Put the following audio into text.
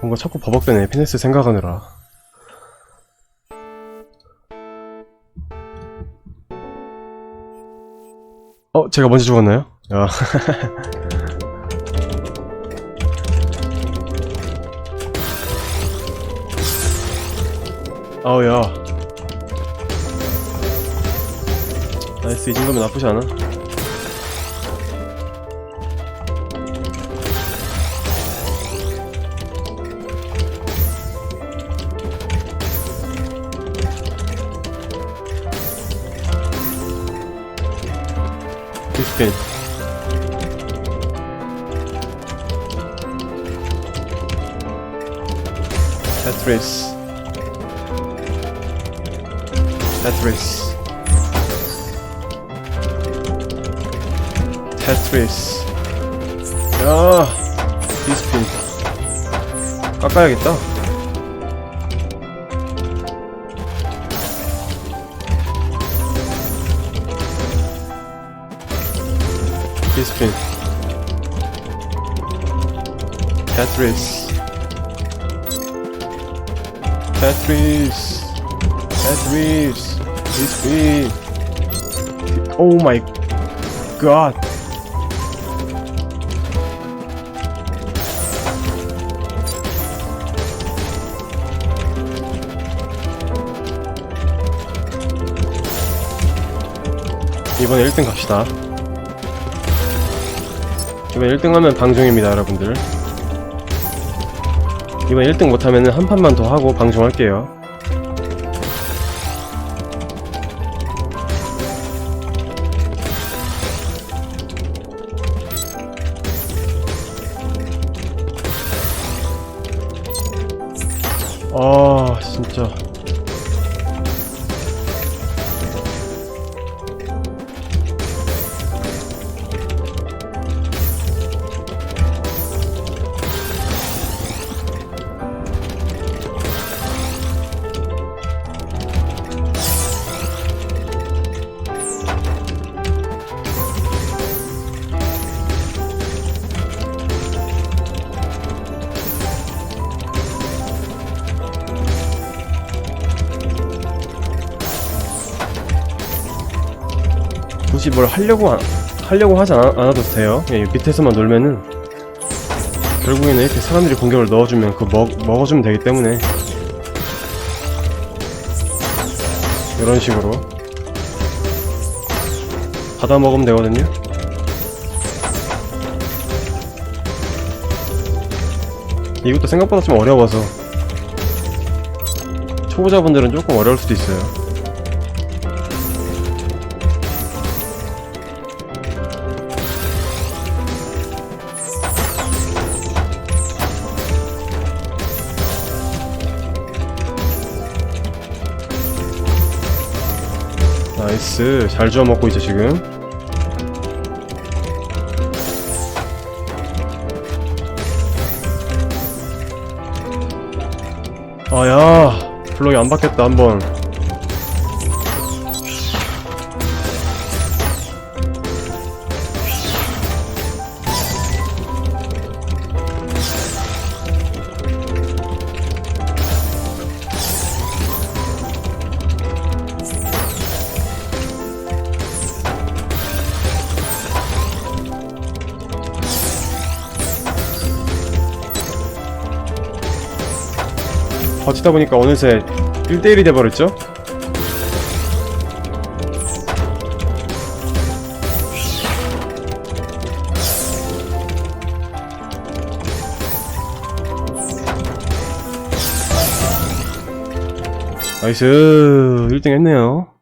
뭔가 자꾸 버벅대네 피네스 생각하느라 어? 제가 먼저 죽었나요? 야 아우 야 나이스 이 정도면 나쁘지 않아 디스핀 테트리스 테트리스 테트리스 야 디스핀. 깎아야겠다 디스핀 테트리스 테트리스 테트리스 디스핀 오 마이 갓 이번에 1등 갑시다 이번 1등 하면 방종입니다 여러분들. 이번 1등 못하면 한 판만 더 하고 방종할게요. 아 진짜 굳이 뭘 하려고 하, 하려고 하지 않아, 않아도 돼요. 예, 밑에서만 놀면은 결국에는 이렇게 사람들이 공격을 넣어주면 그 먹, 먹어주면 되기 때문에 이런 식으로 받아 먹으면 되거든요. 이것도 생각보다 좀 어려워서 초보자분들은 조금 어려울 수도 있어요. 나이스. 잘 주워 먹고 있죠 지금. 아야. 블록이 안 바뀌었다 한번 버티다 보니까 어느새 1대1이 돼버렸죠? 나이스 1등 했네요